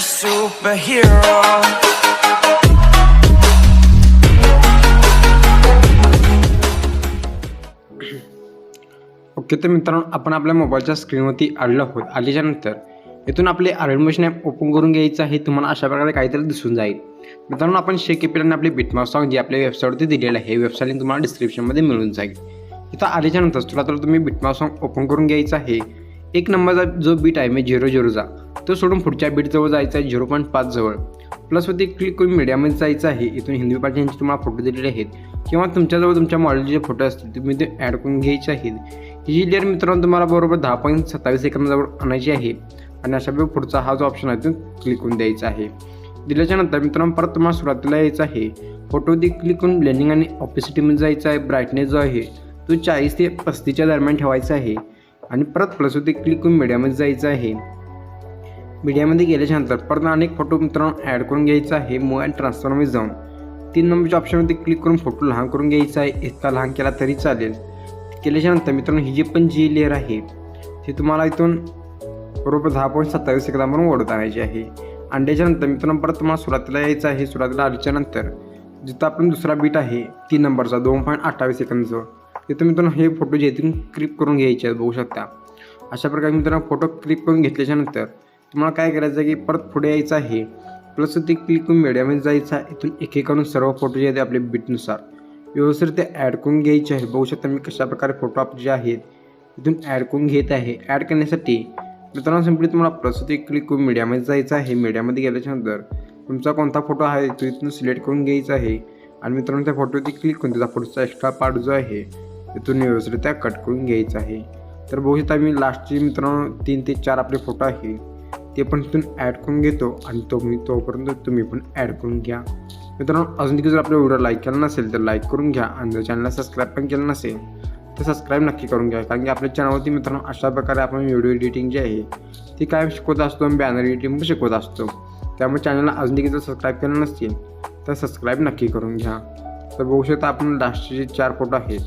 Superhero. Okay तर मित्रांनो आपण आपल्या मोबाईलच्या स्क्रीनवरती आलेलो आहोत. आल्याच्यानंतर इथून आपले आर्यन ॲप ओपन करून घ्यायचं आहे. तुम्हाला अशा प्रकारे काहीतरी दिसून जाईल. मित्रांनो आपण शेक केपिलाने आपले बिटमार्क सॉंग जी आपल्या वेबसाईटवरती दिलेलं आहे हे लिंक तुम्हाला डिस्क्रिप्शनमध्ये मिळून जाईल. इथं आल्याच्यानंतर तुला तर तुम्ही बिटमार्क सॉंग ओपन करून घ्यायचं आहे. एक नंबरचा जो बीट आहे म्हणजे झिरो झिरोचा तो सोडून पुढच्या बीटजवळ जायचा आहे झिरो पॉईंट पाच जवळ. प्लसवरती क्लिक करून मीडियामध्ये जायचं आहे. इथून हिंदी पाठ्यांचे तुम्हाला फोटो दिलेले आहेत. किंवा तुमच्याजवळ तुमच्या मॉडेलचे फोटो असतील तुम्ही ते ॲड करून घ्यायचे आहेत. ही जी लेअर मित्रांनो तुम्हाला बरोबर दहा पॉईंट सत्तावीस सेकंदाजवळ आणायची आहे. आणि अशा वेळी पुढचा हा जो ऑप्शन आहे तो क्लिक करून द्यायचा आहे. दिल्याच्या नंतर मित्रांनो परत तुम्हाला सुरुवातीला यायचं आहे. फोटोवरती क्लिक करून ब्लेंडिंग आणि ऑपिसिटीमध्ये जायचं आहे. ब्राईटनेस जो आहे तो चाळीस ते पस्तीसच्या दरम्यान ठेवायचा आहे. आणि परत प्लसवरती क्लिक करून मीडियामध्ये जायचं आहे. मीडियामध्ये गेल्याच्यानंतर परत अनेक फोटो मित्रांनो ॲड करून घ्यायचा आहे. मोबाईल अँड ट्रान्सफरमध्ये जाऊन तीन नंबरच्या ऑप्शनमध्ये क्लिक करून फोटो लहान करून घ्यायचा आहे. इतका लहान केला तरी चालेल. केल्याच्यानंतर मित्रांनो ही जी पण जी लेअर आहे ती तुम्हाला इथून बरोबर दहा पॉईंट सत्तावीस सेकंदावरून ओढत आणायची आहे. आणि त्याच्यानंतर मित्रांनो परत तुम्हाला सुरुवातीला यायचं आहे. सुरुवातीला आल्याच्यानंतर जिथं आपण दुसरा बीट आहे तीन नंबरचा दोन पॉईंट अठ्ठावीस सेकंदचं तिथं मित्रांनो हे फोटो जे इथून क्लिक करून घ्यायचे आहेत बघू शकता. अशा प्रकारे मित्रांनो फोटो क्लिक करून घेतल्याच्यानंतर तुम्हाला काय करायचं आहे की परत पुढे यायचं आहे. प्लस ते क्लिक करून मीडियामध्ये जायचं आहे. इथून एक सर्व फोटो जे आहेत आपले बीटनुसार व्यवस्थित ते ॲड करून घ्यायचे आहे. बघू शकता मी कशा प्रकारे फोटो आपले जे आहेत इथून ॲड करून घेत आहे. ॲड करण्यासाठी मित्रांनो सिम्पली तुम्हाला प्लस ते क्लिक करून मीडियामध्ये जायचं आहे. मीडियामध्ये गेल्याच्यानंतर तुमचा कोणता फोटो आहे तो इथून सिलेक्ट करून घ्यायचा आहे. आणि मित्रांनो त्या फोटोवरती क्लिक करून त्याचा पुढचा एक्स्ट्रा पार्ट जो आहे तिथून व्यवस्थितरित्या कट करून घ्यायचं आहे. तर बघू शकता मी लास्टचे मित्रांनो तीन ते चार आपले फोटो आहे. ते पण तिथून ॲड करून घेतो आणि तो मी तोपर्यंत तुम्ही पण ॲड करून घ्या. मित्रांनो अजून देखील जर आपला व्हिडिओ लाईक केला नसेल तर लाईक करून घ्या आणि जर चॅनलला सबस्क्राईब पण केलं नसेल तर सबस्क्राईब नक्की करून घ्या. कारण की आपल्या चॅनलवरती मित्रांनो अशा प्रकारे आपण व्हिडिओ एडिटिंग जी आहे ती काय शिकवत असतो आणि बॅनर एडिटिंग पण शिकवत असतो. त्यामुळे चॅनलला अजून देखील जर सबस्क्राईब केलं नसतील तर सबस्क्राईब नक्की करून घ्या. तर बघू शकता आपण लास्टचे जे चार फोटो आहेत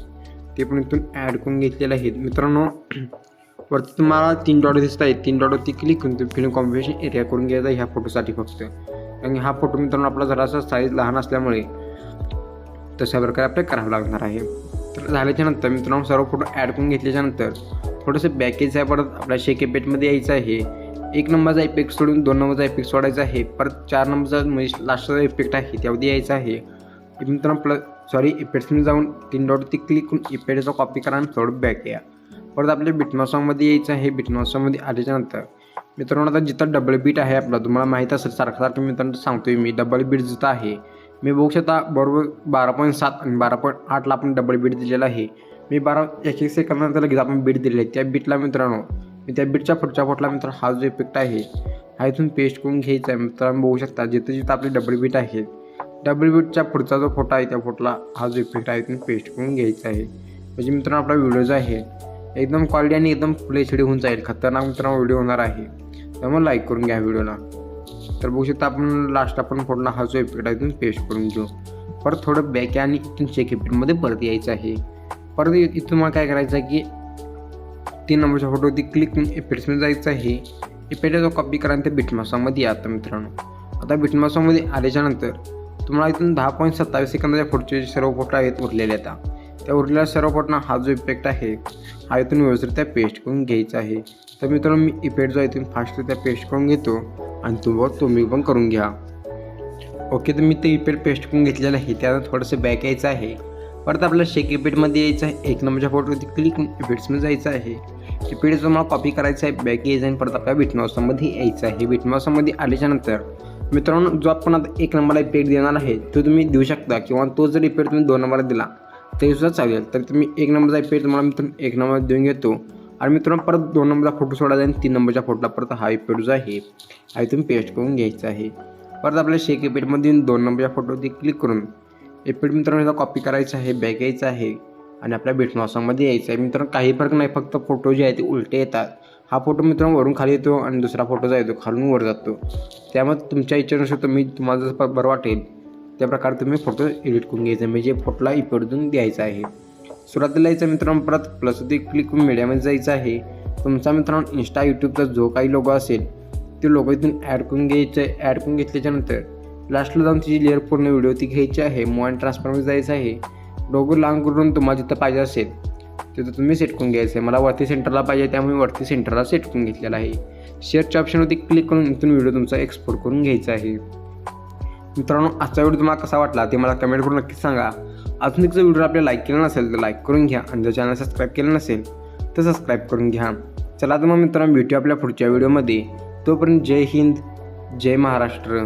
ते पण इथून ॲड करून घेतलेले आहेत मित्रांनो वरती तुम्हाला तीन डॉट दिसत आहेत. तीन डॉटवरती क्लिक करून तुम्ही फिल्म कॉम्बिनेशन एरिया करून घ्यायचा ह्या फोटोसाठी फक्त. कारण हा फोटो मित्रांनो आपला जरासा साईज लहान असल्यामुळे तशा प्रकारे आपल्याला करावं लागणार आहे. तर झाल्याच्यानंतर मित्रांनो सर्व फोटो ॲड करून घेतल्याच्या नंतर थोडंसं बॅकेज आहे. परत आपल्या शेके पेटमध्ये यायचं आहे. एक नंबरचा इफेक्ट सोडून दोन नंबरचा इफेक्ट सोडायचा आहे. परत चार नंबरचा म्हणजे लास्टचा इफेक्ट आहे. त्यावरती यायचा आहे. मित्रांनो आपलं सॉरी इफेक्ट्समध्ये जाऊन तीन डॉटवरती क्लिक करून इफेक्टचा कॉपी करा आणि थोडं बॅक या. परत आपल्या बिटनॉसॉंगमध्ये यायचं आहे बिटनॉ आल्याच्यानंतर मित्रांनो आता जिथं डबल बीट आहे आपला तुम्हाला माहीत असेल सारखं सारखं मित्रांनो सांगतोय मी डबल बीट जिथं आहे मी बघू शकता बरोबर बारा पॉईंट सात आणि बारा पॉईंट आठला आपण डबल बीट दिलेला आहे. मी बारा एक एक सेकंदानंतर लगेच आपण बीट दिलेले आहे. त्या बीटला मित्रांनो मी त्या बीटच्या पुढच्या फोटला मित्र हा जो इफेक्ट आहे हा इथून पेस्ट करून घ्यायचा आहे. मित्रांनो बघू शकता जिथं जिथं आपले डबल बीट आहेत डबल बीटच्या पुढचा जो फोटो आहे त्या फोटोला हा जो इफेक्ट आहे इथून पेस्ट करून घ्यायचा आहे. म्हणजे मित्रांनो आपला व्हिडिओ जो आहे एकदम क्वालिटी आणि एकदम फुले छडी होऊन जाईल. खतरनाक मित्रांनो व्हिडिओ होणार आहे. त्यामुळे लाईक करून घ्या व्हिडिओला तर बघू शकता आपण लास्ट आपण फोटोला हा जो इफेक्ट आहे इथून पेस्ट करून घेऊ. परत थोडं बॅक आणि इथून चेक इफेक्टमध्ये परत यायचं आहे. परत इथून मला काय करायचं आहे की तीन नंबरच्या फोटोवरती क्लिक करून इफेक्ट्समध्ये जायचं आहे. इफेक्ट जो कॉपी करा ते त्या बिटमासामध्ये या आता मित्रांनो. आता बिटमासामध्ये आल्याच्यानंतर तुम्हाला इथून दहा पॉईंट सत्तावीस सेकंदाच्या पुढचे सर्व फोटो आहेत उरलेले आता त्या उरलेल्या सर्व फोटोना हा जो इफेक्ट आहे हा इथून व्यवस्थित पेस्ट करून घ्यायचा आहे. तर मित्रांनो मी इफेक्ट जो आहे इथून फास्ट त्या पेस्ट करून घेतो आणि तुम्हाला तुम्ही पण करून घ्या. ओके तर मी ते इफेक्ट पेस्ट करून घेतलेलं आहे त्यानं थोडंसं बॅक यायचं आहे. परत आपल्याला शेक इफेक्टमध्ये यायचं आहे. एक नंबरच्या फोटोवरती क्लिक इफेक्ट्समध्ये जायचं आहे. इफेक्ट जो मला कॉपी करायचं आहे बॅक यायचं आणि परत आपल्या बिटमॉसमध्ये यायचं आहे. बिटमॉसमध्ये आल्याच्यानंतर मित्रांनो जो आपण आता एक नंबरला इफेक्ट देणार आहे तो तुम्ही देऊ शकता किंवा तो जर इफेक्ट तुम्ही दोन नंबरला दिला तरीसुद्धा चालेल. तर तुम्ही एक नंबरचा ई तुम्हाला मित्रांनो एक नंबर देऊन घेतो. आणि मित्रांनो परत दोन नंबरचा फोटो सोडायचा आणि तीन नंबरच्या फोटोला परत हा ई जो आहे हा तुम्ही पेस्ट करून घ्यायचा आहे. परत आपल्या शेक एपेडमध्ये दोन नंबरच्या फोटोवरती क्लिक करून एपेड मित्रांनो एकदा कॉपी करायचा आहे बॅग यायचा आहे. आणि आपल्या बेटनॉसमध्ये यायचं आहे. मित्रांनो काही फरक नाही फक्त फोटो जे आहे ते उलटे येतात. हा फोटो मित्रांनो वरून खाली येतो आणि दुसरा फोटो येतो खालून वर जातो. त्यामध्ये तुमच्या इच्छेनुसार तुम्ही तुम्हाला जसं बरं वाटेल त्या प्रकारे तुम्ही फोटो एडिट करून घ्यायचा. म्हणजे फोटोला इकडून द्यायचा आहे. सुरुवातीला यायचं मित्रांनो परत प्लस होती क्लिक करून मीडियामध्ये जायचं आहे. तुमचा मित्रांनो इंस्टा यूट्यूबचा जो काही लोगो असेल ते लोगो इथून ॲड करून घ्यायचं आहे ॲड करून घेतल्याच्यानंतर लास्टला जाऊन तिची लेअर पूर्ण व्हिडिओ ती घ्यायची आहे. मोबाईल ट्रान्सफॉर्मर ट्रान्सफरमध्ये जायचं आहे. लोगो लांब करून तुम्हाला जिथं पाहिजे असेल तिथं तुम्ही सेट करून घ्यायचं आहे. मला वरती सेंटरला पाहिजे त्यामुळे वरती सेंटरला सेट करून घेतलेला आहे. शेअरच्या ऑप्शनवरती क्लिक करून इथून व्हिडिओ तुमचा एक्सपोर्ट करून घ्यायचा आहे. मित्रांनो आजचा व्हिडिओ तुम्हाला कसा वाटला ते मला कमेंट करून नक्कीच सांगा. अजून एक जर व्हिडिओ आपल्याला लाईक केला नसेल तर लाईक करून घ्या आणि जर चॅनल सबस्क्राईब केलं नसेल तर सबस्क्राईब करून घ्या. चला तर मग मित्रांनो भेटूया आपल्या पुढच्या व्हिडिओमध्ये तोपर्यंत जय हिंद जय महाराष्ट्र.